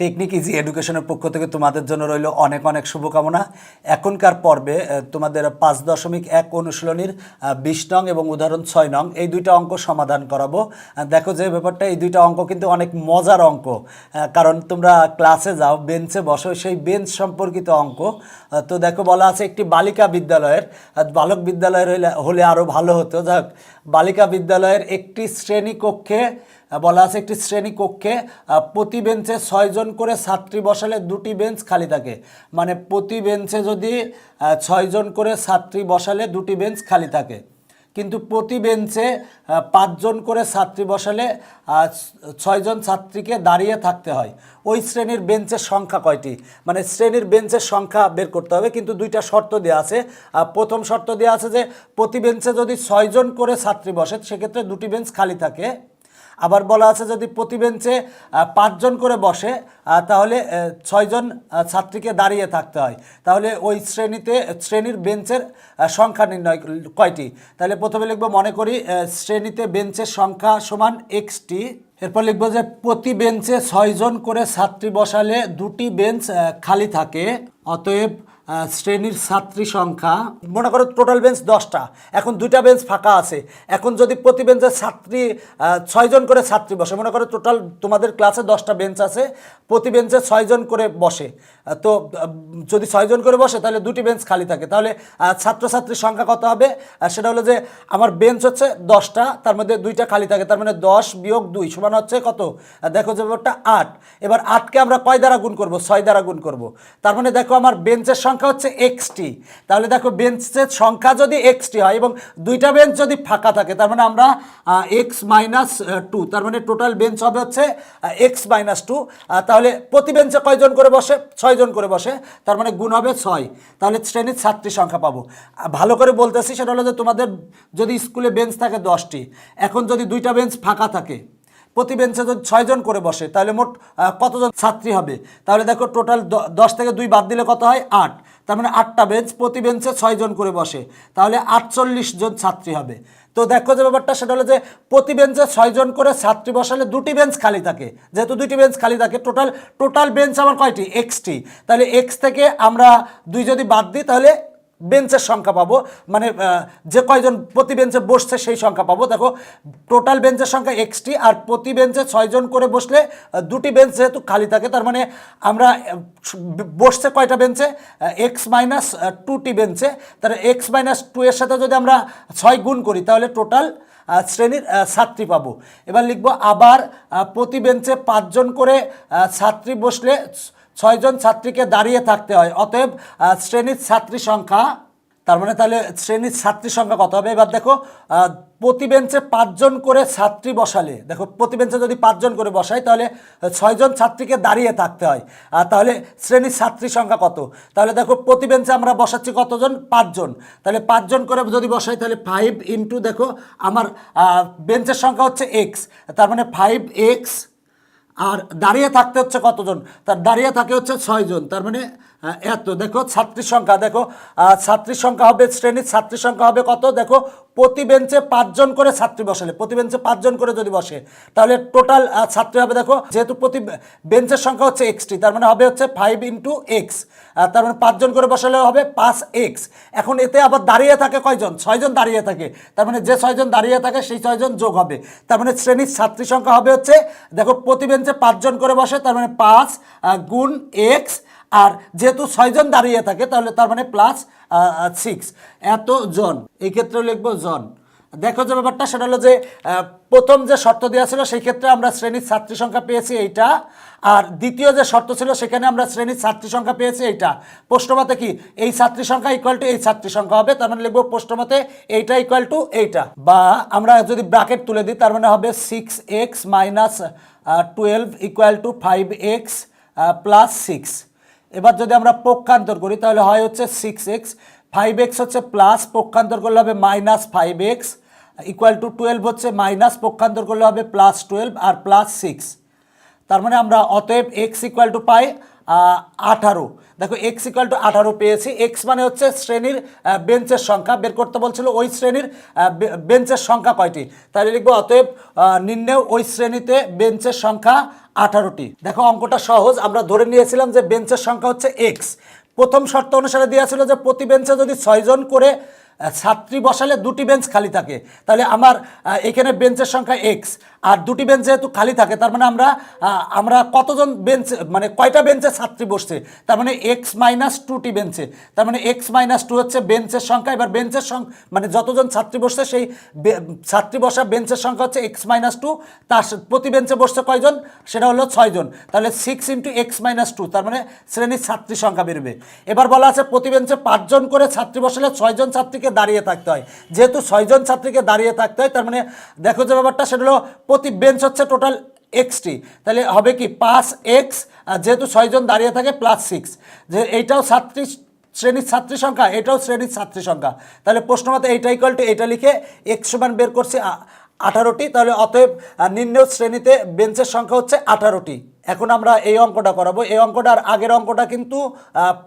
Technique easy এডুকেশনের পক্ষ থেকে তোমাদের জন্য রইল অনেক অনেক শুভকামনা। এখনকার পর্বে তোমাদের পাঁচ দশমিক এক অনুশীলনীর বিশ নং এবং উদাহরণ ছয় নং এই দুইটা অঙ্ক সমাধান করাবো। দেখো যে ব্যাপারটা, এই দুইটা অঙ্ক কিন্তু অনেক মজার অঙ্ক। কারণ তোমরা ক্লাসে যাও, বেঞ্চে বসো, সেই বেঞ্চ সম্পর্কিত অঙ্ক। তো দেখো বলা আছে একটি বালিকা বিদ্যালয়ের বালক বিদ্যালয়ের হলে আরও ভালো হতো। যাক, বালিকা বিদ্যালয়ের একটি শ্রেণি কক্ষে বলা আছে একটি শ্রেণি কক্ষে প্রতি বেঞ্চে ছয়জন করে ছাত্রী বসালে দুটি বেঞ্চ খালি থাকে। মানে প্রতি বেঞ্চে যদি ছয়জন করে ছাত্রী বসালে দুটি বেঞ্চ খালি থাকে। কিন্তু প্রতি বেঞ্চে পাঁচজন করে ছাত্রী বসালে ছয়জন ছাত্রীকে দাঁড়িয়ে থাকতে হয়। ওই শ্রেণির বেঞ্চের সংখ্যা কয়টি? মানে শ্রেণির বেঞ্চের সংখ্যা বের করতে হবে, কিন্তু দুইটা শর্ত দেওয়া আছে। প্রথম শর্ত দেওয়া আছে যে, প্রতি বেঞ্চে যদি ছয়জন করে ছাত্রী বসে, সেক্ষেত্রে দুটি বেঞ্চ খালি থাকে। আবার বলা আছে যদি প্রতি বেঞ্চে পাঁচজন করে বসে তাহলে ছয়জন ছাত্রীকে দাঁড়িয়ে থাকতে হয়। তাহলে ওই শ্রেণীতে, শ্রেণির বেঞ্চের সংখ্যা নির্ণয় কয়টি? তাহলে প্রথমে লিখব, মনে করি শ্রেণীতে বেঞ্চের সংখ্যা সমান এক্সটি। এরপর লিখব যে প্রতি বেঞ্চে ছয়জন করে ছাত্রী বসালে দুটি বেঞ্চ খালি থাকে। অতএব শ্রেণির ছাত্রী সংখ্যা, মনে করো টোটাল বেঞ্চ দশটা, এখন দুইটা বেঞ্চ ফাঁকা আছে। এখন যদি প্রতি বেঞ্চে ছাত্রী ছয়জন করে ছাত্রী বসে, মনে করো টোটাল তোমাদের ক্লাসে দশটা বেঞ্চ আছে, প্রতি বেঞ্চে ছয়জন করে বসে। তো যদি ছয়জন করে বসে, তাহলে দুটি বেঞ্চ খালি থাকে। তাহলে ছাত্রছাত্রীর সংখ্যা কত হবে? সেটা হলো যে, আমার বেঞ্চ হচ্ছে দশটা, তার মধ্যে দুইটা খালি থাকে, তার মানে দশ বিয়োগ দুই সমান হচ্ছে কত? দেখো যে ব্যাপারটা আট। এবার আটকে আমরা কয় দ্বারা গুণ করব? ছয় দ্বারা গুণ করব। তার মানে দেখো, আমার বেঞ্চের সংখ্যা হচ্ছে এক্সটি তাহলে দেখো বেঞ্চের সংখ্যা যদি এক্সটি হয় এবং দুইটা বেঞ্চ যদি ফাঁকা থাকে, তার মানে আমরা এক্স মাইনাস টু তার মানে টোটাল বেঞ্চ হবে হচ্ছে এক্স মাইনাস টু তাহলে প্রতি বেঞ্চে কয়জন করে বসে? ছয়জন করে বসে, তার মানে গুণ হবে ছয়। তাহলে শ্রেণির ছাত্রী সংখ্যা পাবো। ভালো করে বলতেছি, সেটা হলো যে তোমাদের যদি স্কুলে বেঞ্চ থাকে দশটি, এখন যদি দুইটা বেঞ্চ ফাঁকা থাকে প্রতি বেঞ্চে যদি ছয়জন করে বসে, তাহলে মোট কতজন ছাত্রী হবে? তাহলে দেখো টোটাল দশ থেকে দুই বাদ দিলে কত হয়? আট। তার মানে আটটা বেঞ্চ প্রতি বেঞ্চে ছয়জন করে বসে, তাহলে আটচল্লিশ জন ছাত্রী হবে। তো দেখো যে ব্যাপারটা, সেটা হলো যে প্রতি বেঞ্চে ছয়জন করে ছাত্রী বসালে দুটি বেঞ্চ খালি থাকে। যেহেতু দুটি বেঞ্চ খালি থাকে টোটাল টোটাল বেঞ্চ আমার কয়টি? এক্সটি। তাহলে এক্স থেকে আমরা দুই যদি বাদ দিই, তাহলে বেঞ্চের সংখ্যা পাবো। মানে যে কয়জন প্রতি বেঞ্চে বসছে সেই সংখ্যা পাবো। দেখো টোটাল বেঞ্চের সংখ্যা এক্সটি আর প্রতি বেঞ্চে ছয়জন করে বসলে দুটি বেঞ্চ যেহেতু খালি থাকে, তার মানে আমরা বসছে কয়টা বেঞ্চে? এক্স মাইনাস টুটি বেঞ্চে। তাহলে এক্স মাইনাস টু এর সাথে যদি আমরা ছয় গুণ করি, তাহলে টোটাল শ্রেণির ছাত্রী পাবো। এবার লিখব আবার প্রতি বেঞ্চে পাঁচজন করে ছাত্রী বসলে ছয়জন ছাত্রীকে দাঁড়িয়ে থাকতে হয়। অতএব শ্রেণির ছাত্রী সংখ্যা, তার মানে তাহলে শ্রেণির ছাত্রী সংখ্যা কত হবে? এবার দেখো প্রতি বেঞ্চে পাঁচজন করে ছাত্রী বসালে, দেখো প্রতি বেঞ্চে যদি পাঁচজন করে বসাই, তাহলে ছয়জন ছাত্রীকে দাঁড়িয়ে থাকতে হয়। আর তাহলে শ্রেণির ছাত্রী সংখ্যা কত? তাহলে দেখো প্রতি বেঞ্চে আমরা বসাচ্ছি কতজন? পাঁচজন। তাহলে পাঁচজন করে যদি বসাই, তাহলে ফাইভ ইন্টু দেখো, আমার বেঞ্চের সংখ্যা হচ্ছে এক্স তার মানে ফাইভ এক্স আর দাঁড়িয়ে থাকতে হচ্ছে কতজন? তার দাঁড়িয়ে থাকে হচ্ছে ছয়জন। তার মানে এত। দেখো, ছাত্রীর সংখ্যা, দেখো ছাত্রীর সংখ্যা হবে শ্রেণির, ছাত্রীর সংখ্যা হবে কত? দেখো, প্রতি বেঞ্চে পাঁচজন করে ছাত্রী বসালে প্রতি বেঞ্চে পাঁচজন করে যদি বসে, তাহলে টোটাল ছাত্রী হবে, দেখো, যেহেতু প্রতি বেঞ্চের সংখ্যা হচ্ছে এক্সটি তার মানে হবে হচ্ছে ফাইভ ইন্টু এক্স তার মানে পাঁচজন করে বসালে হবে পাঁচ এক্স। এখন এতে আবার দাঁড়িয়ে থাকে কয়জন? ছয়জন দাঁড়িয়ে থাকে। তার মানে যে ছয়জন দাঁড়িয়ে থাকে, সেই ছয়জন যোগ হবে। তার মানে শ্রেণির ছাত্রী সংখ্যা হবে হচ্ছে, দেখো প্রতি বেঞ্চে পাঁচজন করে বসে, তার মানে পাঁচ গুণ এক্স। আর যেহেতু ছয়জন দাঁড়িয়ে থাকে, তাহলে তার মানে প্লাস সিক্স এত জন এই ক্ষেত্রে লিখব জন। দেখো যে ব্যাপারটা, সেটা হলো যে প্রথম যে শর্ত দেওয়া ছিল, সেই ক্ষেত্রে আমরা শ্রেণির ছাত্রী সংখ্যা পেয়েছি এইটা। আর দ্বিতীয় যে শর্ত ছিল, সেখানে আমরা শ্রেণির ছাত্রী সংখ্যা পেয়েছি এইটা। প্রশ্নমতে কি? এই ছাত্রী সংখ্যা ইকুয়াল টু এই ছাত্রী সংখ্যা হবে, তার মানে লিখব প্রশ্নমতে এইটা ইকুয়াল টু এইটা। বা আমরা যদি ব্রাকেট তুলে দিই, তার মানে হবে six x minus twelve equal to five x plus six এবার যদি আমরা পক্ষান্তর করি, তাহলে হয় হচ্ছে সিক্স এক্স ফাইভ এক্স হচ্ছে প্লাস পক্ষান্তর করলে হবে minus five x equal to twelve হচ্ছে মাইনাস পক্ষান্তর করলে হবে প্লাস টুয়েলভ আর প্লাস সিক্স তার মানে আমরা অতএব এক্স ইকুয়াল টু পাই আঠারো। দেখো এক্স ইকাল টু আঠারো পেয়েছি। এক্স মানে হচ্ছে শ্রেণির বেঞ্চের সংখ্যা। বের করতে বলছিল ওই শ্রেণির বেঞ্চের সংখ্যা কয়টি? তাহলে লিখব, অতএব নিম্নেও ওই শ্রেণীতে বেঞ্চের সংখ্যা আঠারোটি। দেখো, অঙ্কটা সহজ। আমরা ধরে নিয়েছিলাম যে বেঞ্চের সংখ্যা হচ্ছে এক্স প্রথম শর্ত অনুসারে দেওয়া ছিল যে প্রতি বেঞ্চে যদি ছয়জন করে ছাত্রী বসালে দুটি বেঞ্চ খালি থাকে। তাহলে আমার এখানে বেঞ্চের সংখ্যা এক্স আর দুটি বেঞ্চ যেহেতু খালি থাকে, তার মানে আমরা আমরা কতজন বেঞ্চ মানে কয়টা বেঞ্চে ছাত্রী বসছে? তার মানে এক্স মাইনাস টুটি বেঞ্চে। তার মানে এক্স মাইনাস টু হচ্ছে বেঞ্চের সংখ্যা, এবার বেঞ্চের সংখ্যা মানে যতজন ছাত্রী বসছে, সেই ছাত্রী বসা বেঞ্চের সংখ্যা হচ্ছে এক্স মাইনাস টু তার প্রতি বেঞ্চে বসছে কয়জন? সেটা হলো ছয়জন। তাহলে six into x minus two তার মানে শ্রেণির ছাত্রী সংখ্যা বেরোবে। এবার বলা আছে প্রতি বেঞ্চে পাঁচজন করে ছাত্রী বসালে ছয়জন ছাত্রীকে দাঁড়িয়ে থাকতে হয়। যেহেতু ছয়জন ছাত্রীকে দাঁড়িয়ে থাকতে হয়, তার মানে দেখো যে ব্যাপারটা, সেটা হলো প্রতি বেঞ্চ হচ্ছে টোটাল এক্সটি তাহলে হবে কি পাঁচ এক্স যেহেতু ছয়জন দাঁড়িয়ে থাকে প্লাস সিক্স যে এইটাও ছাত্রী, শ্রেণির ছাত্রী সংখ্যা, এটাও শ্রেণির ছাত্রী সংখ্যা। তাহলে প্রশ্ন মতো এইটা ইকুয়াল টু এটা লিখে এক্স সমান বের করছি আঠারোটি। তাহলে অতএব নিম্ন শ্রেণীতে বেঞ্চের সংখ্যা হচ্ছে আঠারোটি। এখন আমরা এই অঙ্কটা করাবো। এই অঙ্কটার আগের অঙ্কটা কিন্তু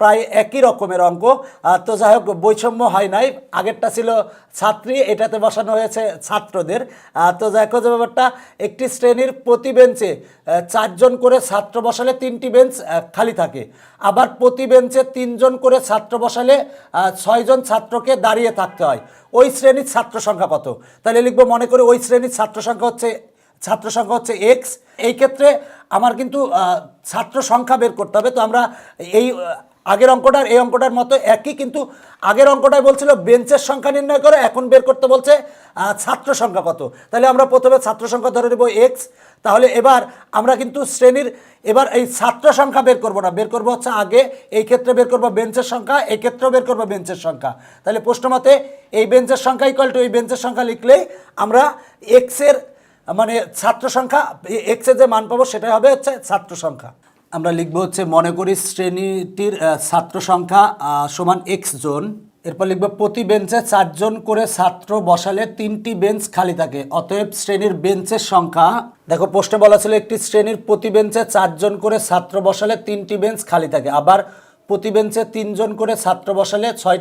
প্রায় একই রকমের অঙ্ক। তো যাই হোক, বৈষম্য হয় নাই। আগেরটা ছিল ছাত্রী, এটাতে বসানো হয়েছে ছাত্রদের। তো দেখো যে ব্যাপারটা, একটি শ্রেণির প্রতি বেঞ্চে চারজন করে ছাত্র বসালে তিনটি বেঞ্চ খালি থাকে। আবার প্রতি বেঞ্চে তিনজন করে ছাত্র বসালে ছয়জন ছাত্রকে দাঁড়িয়ে থাকতে হয়। ওই শ্রেণির ছাত্র সংখ্যা কত? তাহলে লিখব মনে করি ওই শ্রেণির ছাত্র সংখ্যা হচ্ছে ছাত্র সংখ্যা হচ্ছে এক্স এই ক্ষেত্রে আমার কিন্তু ছাত্র সংখ্যা বের করতে হবে। তো আমরা এই আগের অঙ্কটার, এই অঙ্কটার মতো একই কিন্তু আগের অঙ্কটায় বলছিল বেঞ্চের সংখ্যা নির্ণয় করে, এখন বের করতে বলছে ছাত্র সংখ্যা কত। তাহলে আমরা প্রথমে ছাত্র সংখ্যা ধরে নেব এক্স তাহলে এবার আমরা কিন্তু শ্রেণির, এবার এই ছাত্র সংখ্যা বের করব না। বের করব হচ্ছে আগে, এই ক্ষেত্রে বের করব বেঞ্চের সংখ্যা, এই ক্ষেত্রেও বের করব বেঞ্চের সংখ্যা। তাহলে প্রশ্ন মতে এই বেঞ্চের সংখ্যা ইকুয়াল টু এই বেঞ্চের সংখ্যা লিখলেই আমরা এক্সের মানে ছাত্র সংখ্যা এক্সের যে মান পাবো সেটাই হবে হচ্ছে ছাত্র সংখ্যা আমরা লিখব হচ্ছে, মনে করি শ্রেণীটির ছাত্র সংখ্যা সমান এক্স জন। এরপর লিখব, প্রতি বেঞ্চে চারজন করে ছাত্র বসালে তিনটি বেঞ্চ খালি থাকে। অতএব শ্রেণির বেঞ্চের সংখ্যা, দেখো প্রশ্নে বলা ছিল একটি শ্রেণির প্রতি বেঞ্চে চারজন করে ছাত্র বসালে তিনটি বেঞ্চ খালি থাকে। আবার প্রতি বেঞ্চে তিনজন করে ছাত্র বসালে ছয়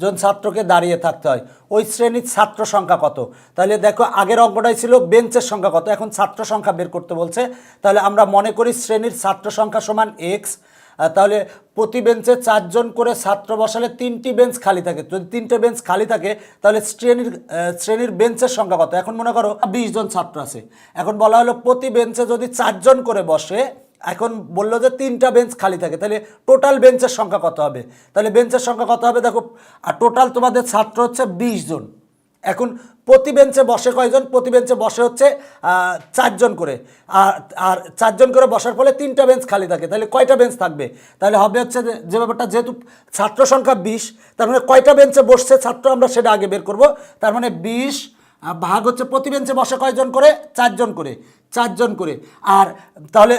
জন ছাত্রকে দাঁড়িয়ে থাকতে হয়। ওই শ্রেণির ছাত্র সংখ্যা কত? তাহলে দেখো, আগের অঙ্কটাই ছিল বেঞ্চের সংখ্যা কত? এখন ছাত্র সংখ্যা বের করতে বলছে। তাহলে আমরা মনে করি শ্রেণির ছাত্র সংখ্যা সমান এক্স তাহলে প্রতি বেঞ্চে চারজন করে ছাত্র বসালে তিনটি বেঞ্চ খালি থাকে। যদি তিনটে বেঞ্চ খালি থাকে, তাহলে শ্রেণির শ্রেণির বেঞ্চের সংখ্যা কত? এখন মনে করো বিশ জন ছাত্র আছে। এখন বলা হলো প্রতি বেঞ্চে যদি চারজন করে বসে এখন বলল যে তিনটা বেঞ্চ খালি থাকে, তাহলে টোটাল বেঞ্চের সংখ্যা কত হবে? তাহলে বেঞ্চের সংখ্যা কত হবে? দেখো, আর টোটাল তোমাদের ছাত্র হচ্ছে বিশ জন। এখন প্রতি বেঞ্চে বসে কয়জন? প্রতি বেঞ্চে বসে হচ্ছে চারজন করে। আর আর চারজন করে বসার ফলে তিনটা বেঞ্চ খালি থাকে, তাহলে কয়টা বেঞ্চ থাকবে? তাহলে হবে হচ্ছে যে- ব্যাপারটা, যেহেতু ছাত্র সংখ্যা বিশ, তার মানে কয়টা বেঞ্চে বসছে ছাত্র আমরা সেটা আগে বের করব। তার মানে বিশ ভাগ হচ্ছে প্রতি বেঞ্চে বসে কয়জন করে? চারজন করে। চারজন করে। আর তাহলে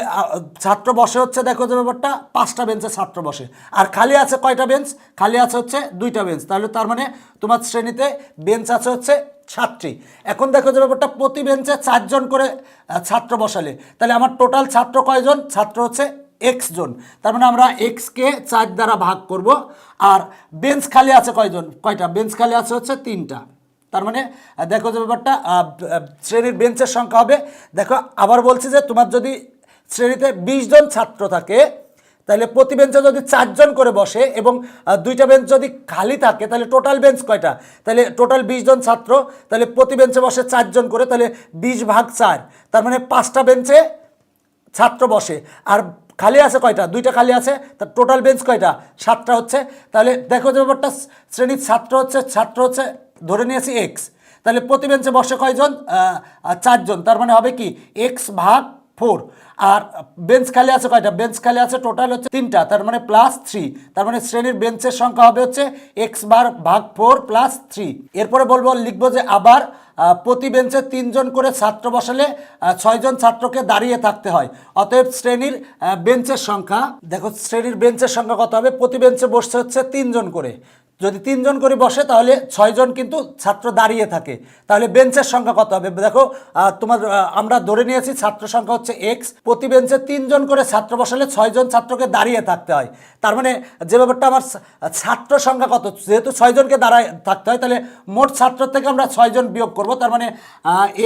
ছাত্র বসে হচ্ছে, দেখো যে ব্যাপারটা, পাঁচটা বেঞ্চে ছাত্র বসে। আর খালি আছে কয়টা বেঞ্চ? খালি আছে হচ্ছে দুইটা বেঞ্চ। তাহলে তার মানে তোমার শ্রেণীতে বেঞ্চ আছে হচ্ছে ছাত্রী। এখন দেখো যে ব্যাপারটা, প্রতি বেঞ্চে চারজন করে ছাত্র বসালে। তাহলে আমার টোটাল ছাত্র কয়জন? ছাত্র হচ্ছে এক্স জন। তার মানে আমরা এক্সকে চার দ্বারা ভাগ করব। আর বেঞ্চ খালি আছে কয়জন? কয়টা? বেঞ্চ খালি আছে হচ্ছে তিনটা। তার মানে দেখো যে ব্যাপারটা শ্রেণির বেঞ্চের সংখ্যা হবে। দেখো, আবার বলছি যে তোমার যদি শ্রেণীতে বিশ জন ছাত্র থাকে, তাহলে প্রতি বেঞ্চে যদি চারজন করে বসে এবং দুইটা বেঞ্চ যদি খালি থাকে, তাহলে টোটাল বেঞ্চ কয়টা? তাহলে টোটাল বিশ জন ছাত্র, তাহলে প্রতি বেঞ্চে বসে চারজন করে, তাহলে বিশ ভাগ চার। তার মানে পাঁচটা বেঞ্চে ছাত্র বসে। আর খালি আছে কয়টা? দুইটা খালি আছে তার টোটাল বেঞ্চ কয়টা? সাতটা হচ্ছে। তাহলে দেখো যে ব্যাপারটা, শ্রেণির ছাত্র হচ্ছে ছাত্র হচ্ছে ধরে নিয়েছি এক্স তাহলে প্রতি বেঞ্চে বসে কয়জন? চারজন। তার মানে হবে কি? এক্স ভাগ ফোর আর বেঞ্চ খালি আছে কয়টা? বেঞ্চ খালি আছে টোটাল হচ্ছে তিনটা। তার মানে প্লাস থ্রি তার মানে শ্রেণির বেঞ্চের সংখ্যা হবে হচ্ছে এক্স বার ভাগ ফোর প্লাস থ্রি এরপরে বলব, লিখব যে আবার প্রতি বেঞ্চে তিনজন করে ছাত্র বসালে ছয়জন ছাত্রকে দাঁড়িয়ে থাকতে হয়। অতএব শ্রেণির বেঞ্চের সংখ্যা, দেখো, শ্রেণির বেঞ্চের সংখ্যা কত হবে? প্রতি বেঞ্চে বসছে হচ্ছে তিনজন করে। যদি তিনজন করে বসে, তাহলে ছয়জন কিন্তু ছাত্র দাঁড়িয়ে থাকে। তাহলে বেঞ্চের সংখ্যা কত হবে? দেখো তোমার আমরা ধরে নিয়েছি ছাত্র সংখ্যা হচ্ছে এক্স প্রতি বেঞ্চে তিনজন করে ছাত্র বসালে ছয়জন ছাত্রকে দাঁড়িয়ে থাকতে হয়। তার মানে যে ব্যাপারটা আমার ছাত্র সংখ্যা কত? যেহেতু ছয়জনকে দাঁড়ায় থাকতে হয়, তাহলে মোট ছাত্র থেকে আমরা ছয়জন বিয়োগ করব। তার মানে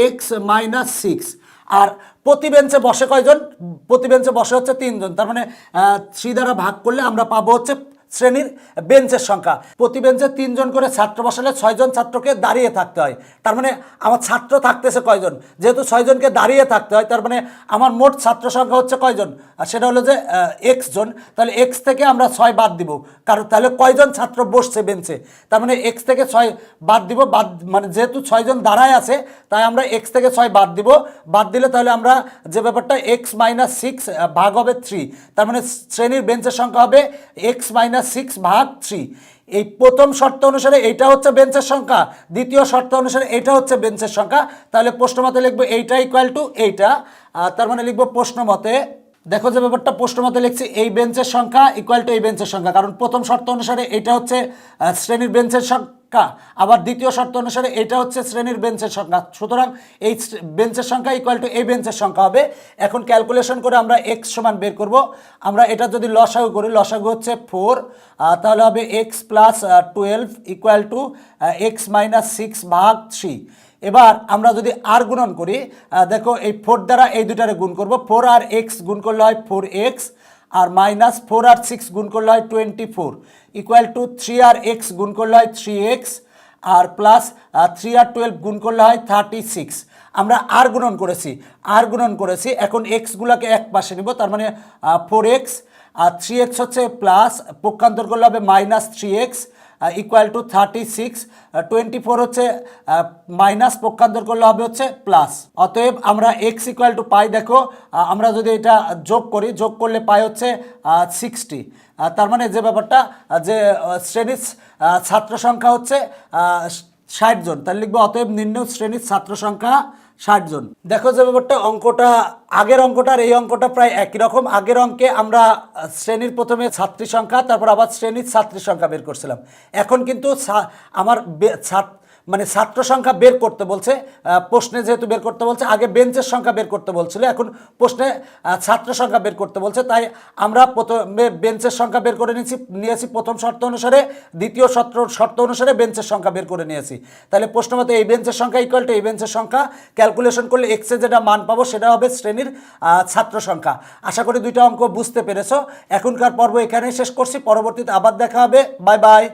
এক্স মাইনাস সিক্স আর প্রতি বেঞ্চে বসে কয়জন? প্রতি বেঞ্চে বসে হচ্ছে তিনজন। তার মানে থ্রি দ্বারা ভাগ করলে আমরা পাবো হচ্ছে শ্রেণির বেঞ্চের সংখ্যা। প্রতি বেঞ্চে তিনজন করে ছাত্র বসালে ছয়জন ছাত্রকে দাঁড়িয়ে থাকতে হয়। তার মানে আমার ছাত্র থাকতেছে কয়জন? যেহেতু ছয়জনকে দাঁড়িয়ে থাকতে হয়, তার মানে আমার মোট ছাত্র সংখ্যা হচ্ছে কয়জন? আর সেটা হলো যে এক্স জন, তাহলে এক্স থেকে আমরা ছয় বাদ দিব। কারণ তাহলে কয়জন ছাত্র বসছে বেঞ্চে? তার মানে এক্স থেকে ছয় বাদ দিব, বাদ মানে যেহেতু ছয়জন দাঁড়ায় আছে, তাই আমরা এক্স থেকে ছয় বাদ দিব। বাদ দিলে তাহলে আমরা যে ব্যাপারটা এক্স মাইনাস সিক্স ভাগ হবে থ্রি তার মানে শ্রেণির বেঞ্চের সংখ্যা হবে এক্স মাইনাস সিক্স ভাগ থ্রি এই প্রথম শর্ত অনুসারে এইটা হচ্ছে বেঞ্চের সংখ্যা। দ্বিতীয় শর্ত অনুসারে এটা হচ্ছে বেঞ্চের সংখ্যা। তাহলে প্রশ্ন মতে লিখব এইটা ইকুয়াল টু এইটা। তার মানে লিখব প্রশ্ন মতে। দেখো যে ব্যাপারটা প্রশ্ন মতে লিখছি, এই বেঞ্চের সংখ্যা ইকুয়াল টু এই বেঞ্চের সংখ্যা। কারণ প্রথম শর্ত অনুসারে এটা হচ্ছে শ্রেণির বেঞ্চের সংখ্যা। আবার দ্বিতীয় শর্ত অনুসারে এটা হচ্ছে শ্রেণির বেঞ্চের সংখ্যা। সুতরাং এই বেঞ্চের সংখ্যা ইকুয়াল টু এই বেঞ্চের সংখ্যা হবে। এখন ক্যালকুলেশন করে আমরা এক্স সমান বের করব। আমরা এটা যদি লসাগু করি, লসাগু হচ্ছে ফোর তাহলে হবে x plus twelve equal to x minus six ভাগ থ্রি এবার আমরা যদি আর গুণন করি দেখো এই ফোর দ্বারা এই দুটারে গুণ করব। ফোর আর এক্স গুণ করলে হয় ফোর এক্স আর মাইনাস ফোর আর সিক্স গুণ করলে হয় twenty four equal to three R x গুণ করলে হয় থ্রি এক্স আর প্লাস থ্রি আর টুয়েলভ গুণ করলে হয় থার্টি সিক্স আমরা আর গুণন করেছি আর গুণন করেছি, এখন এক্সগুলোকে এক পাশে নেব, তার মানে ফোর এক্স আর থ্রি এক্স হচ্ছে প্লাস পক্ষান্তর করলে হবে minus three x equal to thirty six twenty four হচ্ছে মাইনাস পক্ষান্তর করলে হবে হচ্ছে প্লাস অতএব আমরা এক্স ইকুয়াল টু পাই দেখো আমরা যদি এটা যোগ করি, যোগ করলে পাই হচ্ছে সিক্সটি তার মানে যে ব্যাপারটা যে শ্রেণির ছাত্র সংখ্যা হচ্ছে ষাট জন। তাহলে লিখব, অতএব নিম্ন শ্রেণির ছাত্র সংখ্যা ষাট জন। দেখো যে ব্যাপারটা, অঙ্কটা, আগের অঙ্কটার এই অঙ্কটা প্রায় একই রকম। আগের অঙ্কে আমরা শ্রেণির প্রথমে ছাত্রী সংখ্যা, তারপর আবার শ্রেণির ছাত্রী সংখ্যা বের করছিলাম। এখন কিন্তু আমার ছাত্র মানে ছাত্র সংখ্যা বের করতে বলছে প্রশ্নে যেহেতু বের করতে বলছে, আগে বেঞ্চের সংখ্যা বের করতে বলছিল, এখন প্রশ্নে ছাত্র সংখ্যা বের করতে বলছে, তাই আমরা প্রথমে বেঞ্চের সংখ্যা বের করে নিয়েছি নিয়েছি প্রথম শর্ত অনুসারে, দ্বিতীয় শর্ত শর্ত অনুসারে বেঞ্চের সংখ্যা বের করে নিয়েছি। তাহলে প্রশ্ন মতো এই বেঞ্চের সংখ্যা ইকুয়াল টু এই বেঞ্চের সংখ্যা ক্যালকুলেশন করলে এক্সে যেটা মান পাবো সেটা হবে শ্রেণির ছাত্র সংখ্যা। আশা করি দুইটা অঙ্ক বুঝতে পেরেছ। এখনকার পর্ব এখানেই শেষ করছি, পরবর্তীতে আবার দেখা হবে। Bye bye.